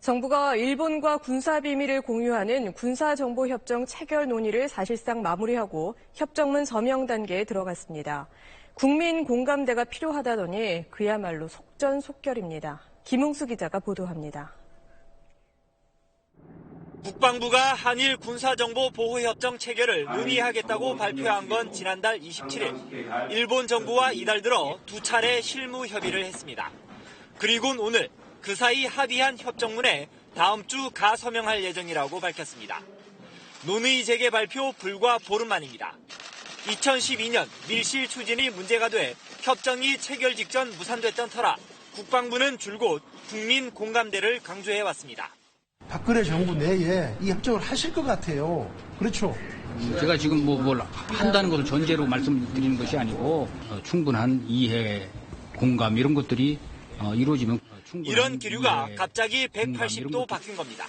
정부가 일본과 군사 비밀을 공유하는 군사정보협정 체결 논의를 사실상 마무리하고 협정문 서명 단계에 들어갔습니다. 국민 공감대가 필요하다더니 그야말로 속전속결입니다. 김웅수 기자가 보도합니다. 국방부가 한일 군사정보 보호협정 체결을 논의하겠다고 발표한 건 지난달 27일. 일본 정부와 이달 들어 두 차례 실무 협의를 했습니다. 그리곤 오늘 그 사이 합의한 협정문에 다음 주 가서명할 예정이라고 밝혔습니다. 논의 재개 발표 불과 보름 만입니다. 2012년 밀실 추진이 문제가 돼 협정이 체결 직전 무산됐던 터라 국방부는 줄곧 국민 공감대를 강조해왔습니다. 박근혜 정부 내에 이 협정을 하실 것 같아요. 그렇죠? 제가 지금 뭐 뭘 한다는 것을 전제로 말씀드리는 것이 아니고 어, 충분한 이해, 공감 이런 것들이 어, 이루어지면 이런 기류가 이해, 갑자기 공감 이런 180도 것들- 바뀐 겁니다.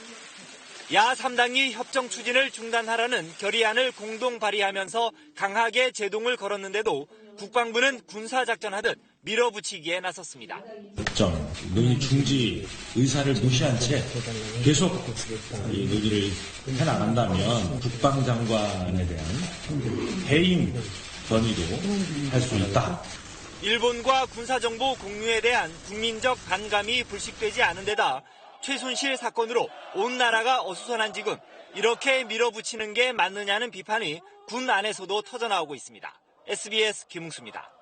야 3당이 협정 추진을 중단하라는 결의안을 공동 발의하면서 강하게 제동을 걸었는데도 국방부는 군사작전하듯 밀어붙이기에 나섰습니다. 협정 논의 중지 의사를 무시한 채 계속 이 논의를 해나간다면 국방장관에 대한 해임 건의도 할 수 있다. 일본과 군사정보 공유에 대한 국민적 반감이 불식되지 않은 데다 최순실 사건으로 온 나라가 어수선한 지금 이렇게 밀어붙이는 게 맞느냐는 비판이 군 안에서도 터져나오고 있습니다. SBS 김웅수입니다.